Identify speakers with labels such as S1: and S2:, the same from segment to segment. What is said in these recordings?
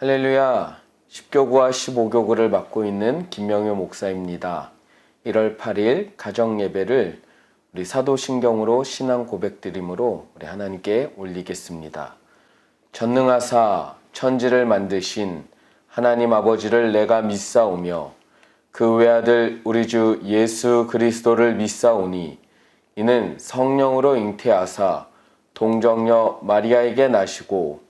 S1: 할렐루야. 10교구와 15교구를 맡고 있는 김명효 목사입니다. 1월 8일 가정 예배를 우리 사도신경으로 신앙 고백드림으로 우리 하나님께 올리겠습니다. 전능하사 천지를 만드신 하나님 아버지를 내가 믿사오며 그 외아들 우리 주 예수 그리스도를 믿사오니 이는 성령으로 잉태하사 동정녀 마리아에게 나시고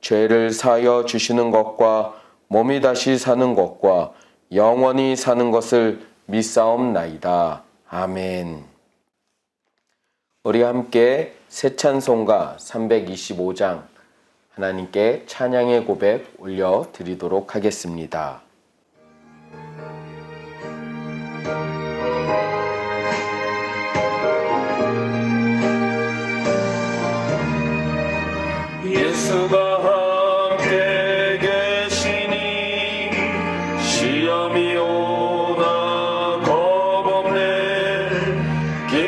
S1: 죄를 사여 주시는 것과 몸이 다시 사는 것과 영원히 사는 것을 믿사옵나이다. 아멘. 우리 함께 새 찬송가 325장 하나님께 찬양의 고백 올려 드리도록 하겠습니다. 예수가 기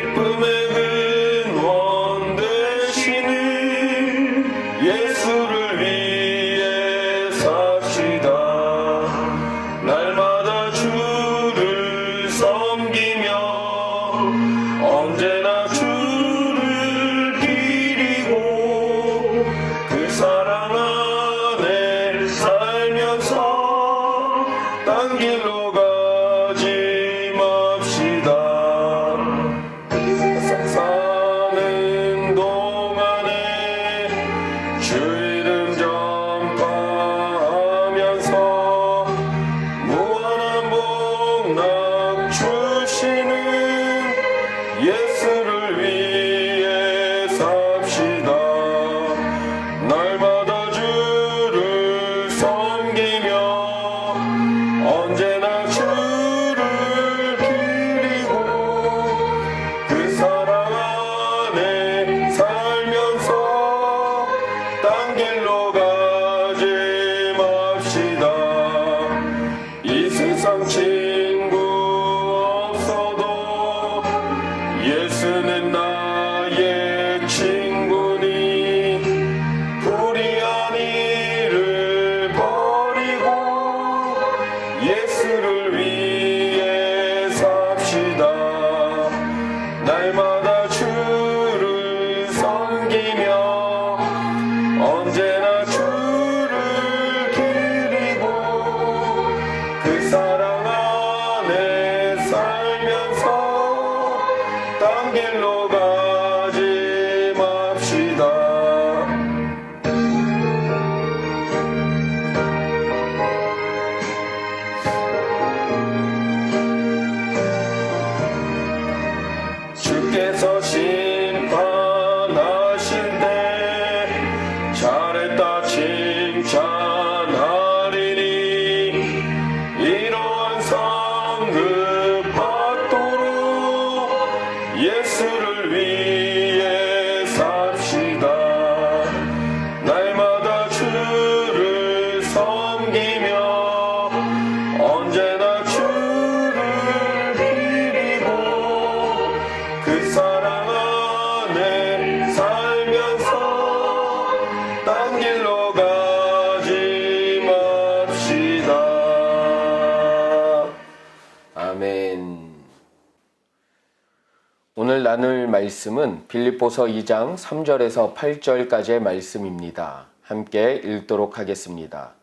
S1: 말씀은 빌립보서 2장 3절에서 8절까지의 말씀입니다. 함께 읽도록 하겠습니다.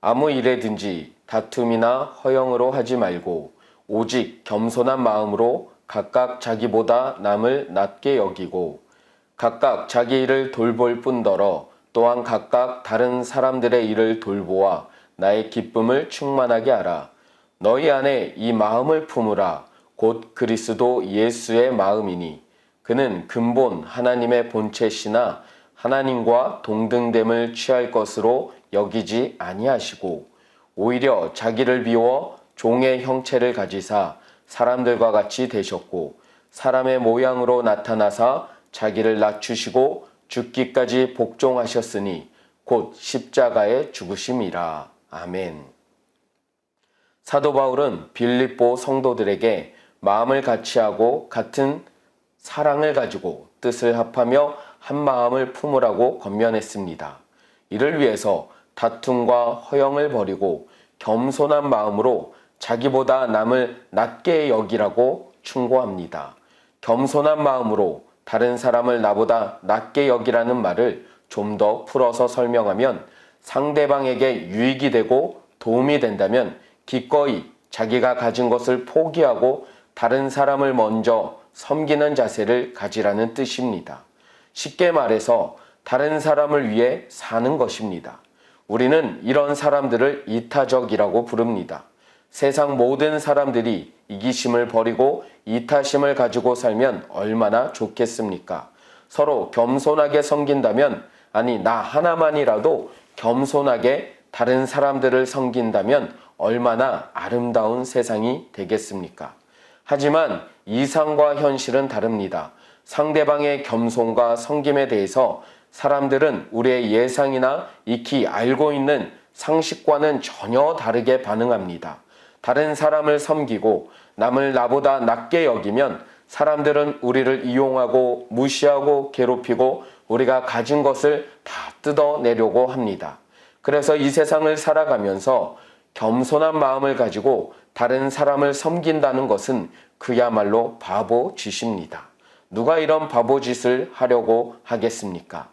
S1: 아무 일에든지 다툼이나 허영으로 하지 말고 오직 겸손한 마음으로 각각 자기보다 남을 낮게 여기고 각각 자기 일을 돌볼 뿐더러 또한 각각 다른 사람들의 일을 돌보아 나의 기쁨을 충만하게 하라. 너희 안에 이 마음을 품으라. 곧 그리스도 예수의 마음이니 그는 근본 하나님의 본체시나 하나님과 동등됨을 취할 것으로 여기지 아니하시고 오히려 자기를 비워 종의 형체를 가지사 사람들과 같이 되셨고 사람의 모양으로 나타나사 자기를 낮추시고 죽기까지 복종하셨으니 곧 십자가에 죽으심이라. 아멘. 사도 바울은 빌립보 성도들에게 마음을 같이 하고 같은 사랑을 가지고 뜻을 합하며 한 마음을 품으라고 권면했습니다. 이를 위해서 다툼과 허영을 버리고 겸손한 마음으로 자기보다 남을 낮게 여기라고 충고합니다. 겸손한 마음으로 다른 사람을 나보다 낮게 여기라는 말을 좀 더 풀어서 설명하면 상대방에게 유익이 되고 도움이 된다면 기꺼이 자기가 가진 것을 포기하고 다른 사람을 먼저 섬기는 자세를 가지라는 뜻입니다. 쉽게 말해서 다른 사람을 위해 사는 것입니다. 우리는 이런 사람들을 이타적이라고 부릅니다. 세상 모든 사람들이 이기심을 버리고 이타심을 가지고 살면 얼마나 좋겠습니까? 서로 겸손하게 섬긴다면, 아니, 나 하나만이라도 겸손하게 다른 사람들을 섬긴다면 얼마나 아름다운 세상이 되겠습니까? 하지만 이상과 현실은 다릅니다. 상대방의 겸손과 섬김에 대해서 사람들은 우리의 예상이나 익히 알고 있는 상식과는 전혀 다르게 반응합니다. 다른 사람을 섬기고 남을 나보다 낮게 여기면 사람들은 우리를 이용하고 무시하고 괴롭히고 우리가 가진 것을 다 뜯어내려고 합니다. 그래서 이 세상을 살아가면서 겸손한 마음을 가지고 다른 사람을 섬긴다는 것은 그야말로 바보 짓입니다. 누가 이런 바보 짓을 하려고 하겠습니까?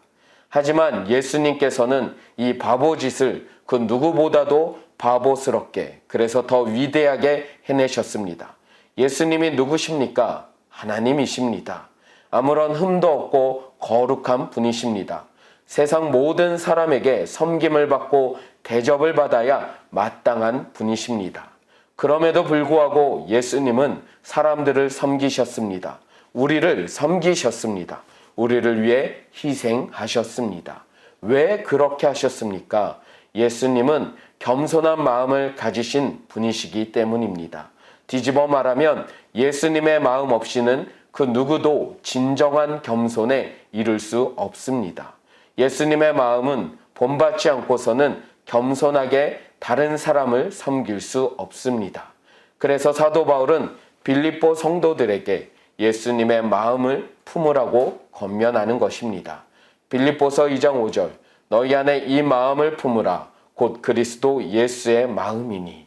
S1: 하지만 예수님께서는 이 바보 짓을 그 누구보다도 바보스럽게 그래서 더 위대하게 해내셨습니다. 예수님이 누구십니까? 하나님이십니다. 아무런 흠도 없고 거룩한 분이십니다. 세상 모든 사람에게 섬김을 받고 대접을 받아야 마땅한 분이십니다. 그럼에도 불구하고 예수님은 사람들을 섬기셨습니다. 우리를 섬기셨습니다. 우리를 위해 희생하셨습니다. 왜 그렇게 하셨습니까? 예수님은 겸손한 마음을 가지신 분이시기 때문입니다. 뒤집어 말하면 예수님의 마음 없이는 그 누구도 진정한 겸손에 이를 수 없습니다. 예수님의 마음은 본받지 않고서는 겸손하게 다른 사람을 섬길 수 없습니다. 그래서 사도 바울은 빌립보 성도들에게 예수님의 마음을 품으라고 권면하는 것입니다. 빌립보서 2장 5절 너희 안에 이 마음을 품으라 곧 그리스도 예수의 마음이니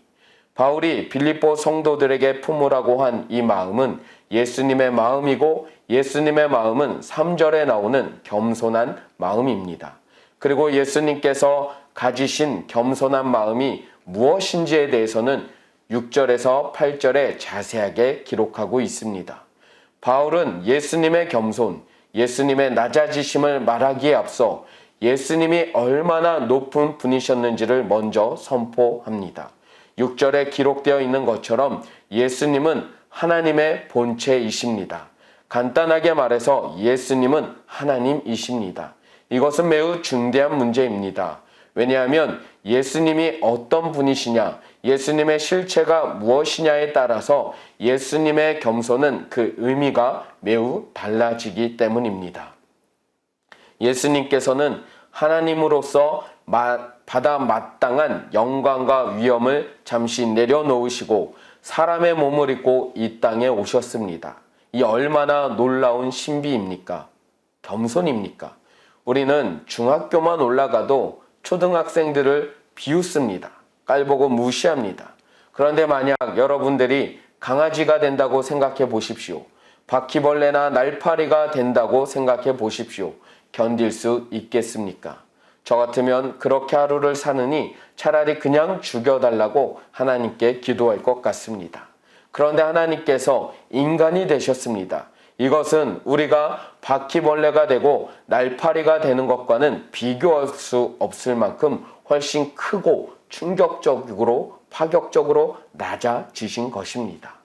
S1: 바울이 빌립보 성도들에게 품으라고 한 이 마음은 예수님의 마음이고 예수님의 마음은 3절에 나오는 겸손한 마음입니다. 그리고 예수님께서 가지신 겸손한 마음이 무엇인지에 대해서는 6절에서 8절에 자세하게 기록하고 있습니다. 바울은 예수님의 겸손, 예수님의 낮아지심을 말하기에 앞서 예수님이 얼마나 높은 분이셨는지를 먼저 선포합니다. 6절에 기록되어 있는 것처럼 예수님은 하나님의 본체이십니다. 간단하게 말해서 예수님은 하나님이십니다. 이것은 매우 중대한 문제입니다. 왜냐하면 예수님이 어떤 분이시냐, 예수님의 실체가 무엇이냐에 따라서 예수님의 겸손은 그 의미가 매우 달라지기 때문입니다. 예수님께서는 하나님으로서 받아 마땅한 영광과 위엄을 잠시 내려놓으시고 사람의 몸을 입고 이 땅에 오셨습니다. 이 얼마나 놀라운 신비입니까? 겸손입니까? 우리는 중학교만 올라가도 초등학생들을 비웃습니다. 깔보고 무시합니다. 그런데 만약 여러분들이 강아지가 된다고 생각해 보십시오. 바퀴벌레나 날파리가 된다고 생각해 보십시오. 견딜 수 있겠습니까? 저 같으면 그렇게 하루를 사느니 차라리 그냥 죽여달라고 하나님께 기도할 것 같습니다. 그런데 하나님께서 인간이 되셨습니다. 이것은 우리가 바퀴벌레가 되고 날파리가 되는 것과는 비교할 수 없을 만큼 훨씬 크고 충격적으로 파격적으로 낮아지신 것입니다.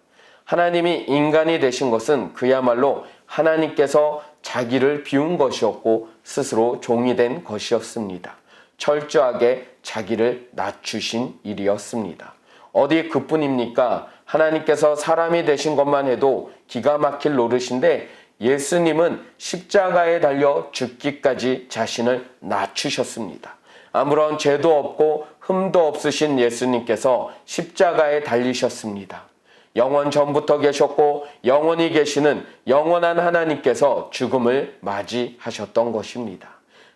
S1: 하나님이 인간이 되신 것은 그야말로 하나님께서 자기를 비운 것이었고 스스로 종이 된 것이었습니다. 철저하게 자기를 낮추신 일이었습니다. 어디 그뿐입니까? 하나님께서 사람이 되신 것만 해도 기가 막힐 노릇인데 예수님은 십자가에 달려 죽기까지 자신을 낮추셨습니다. 아무런 죄도 없고 흠도 없으신 예수님께서 십자가에 달리셨습니다. 영원 전부터 계셨고 영원히 계시는 영원한 하나님께서 죽음을 맞이하셨던 것입니다.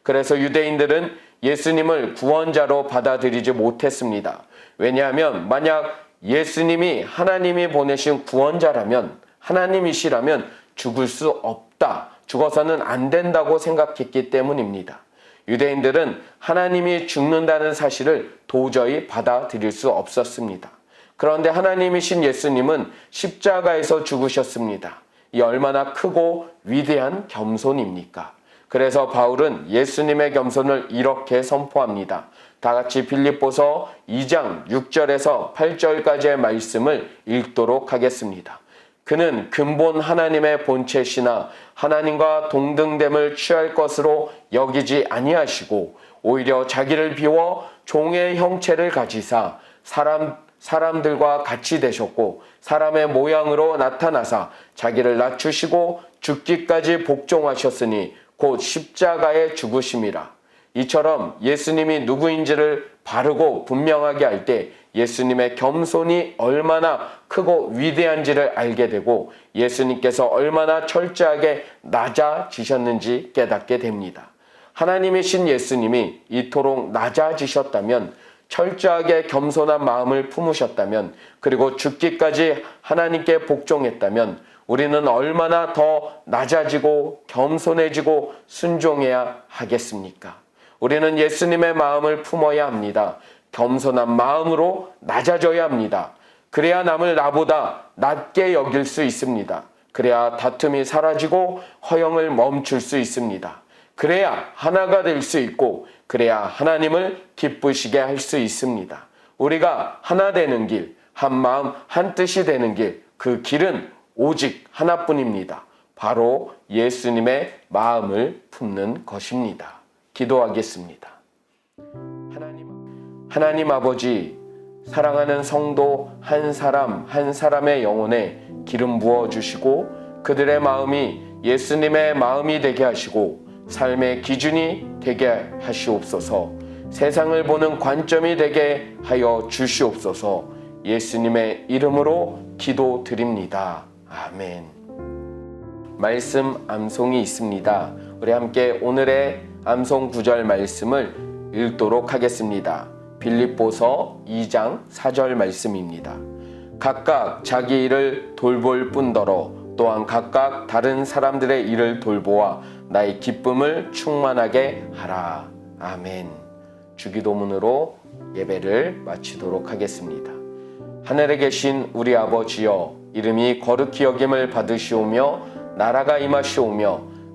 S1: 그래서 유대인들은 예수님을 구원자로 받아들이지 못했습니다. 왜냐하면 만약 예수님이 하나님이 보내신 구원자라면 하나님이시라면 죽을 수 없다. 죽어서는 안 된다고 생각했기 때문입니다. 유대인들은 하나님이 죽는다는 사실을 도저히 받아들일 수 없었습니다. 그런데 하나님이신 예수님은 십자가에서 죽으셨습니다. 이 얼마나 크고 위대한 겸손입니까? 그래서 바울은 예수님의 겸손을 이렇게 선포합니다. 다 같이 빌립보서 2장 6절에서 8절까지의 말씀을 읽도록 하겠습니다. 그는 근본 하나님의 본체시나 하나님과 동등됨을 취할 것으로 여기지 아니하시고 오히려 자기를 비워 종의 형체를 가지사 사람 사람들과 같이 되셨고 사람의 모양으로 나타나사 자기를 낮추시고 죽기까지 복종하셨으니 곧 십자가에 죽으심이라. 이처럼 예수님이 누구인지를 바르고 분명하게 할때 예수님의 겸손이 얼마나 크고 위대한지를 알게 되고 예수님께서 얼마나 철저하게 낮아지셨는지 깨닫게 됩니다. 하나님이신 예수님이 이토록 낮아지셨다면 철저하게 겸손한 마음을 품으셨다면 그리고 죽기까지 하나님께 복종했다면 우리는 얼마나 더 낮아지고 겸손해지고 순종해야 하겠습니까? 우리는 예수님의 마음을 품어야 합니다. 겸손한 마음으로 낮아져야 합니다. 그래야 남을 나보다 낮게 여길 수 있습니다. 그래야 다툼이 사라지고 허영을 멈출 수 있습니다. 그래야 하나가 될 수 있고 그래야 하나님을 기쁘시게 할 수 있습니다. 우리가 하나 되는 길, 한 마음, 한 뜻이 되는 길, 그 길은 오직 하나뿐입니다. 바로 예수님의 마음을 품는 것입니다. 기도하겠습니다. 하나님, 하나님 아버지, 사랑하는 성도 한 사람 한 사람의 영혼에 기름 부어 주시고 그들의 마음이 예수님의 마음이 되게 하시고 삶의 기준이 되게 하시옵소서. 세상을 보는 관점이 되게 하여 주시옵소서. 예수님의 이름으로 기도드립니다. 아멘. 말씀 암송이 있습니다. 우리 함께 오늘의 암송 구절 말씀을 읽도록 하겠습니다. 빌립보서 2장 4절 말씀입니다. 각각 자기 일을 돌볼 뿐더러 또한 각각 다른 사람들의 일을 돌보아 나의 기쁨을 충만하게 하라. 아멘. 주기도문으로 예배를 마치도록 하겠습니다. 하늘에 계신 우리 아버지여 이름이 거룩히 여김을 받으시오며 나라가 임하시오며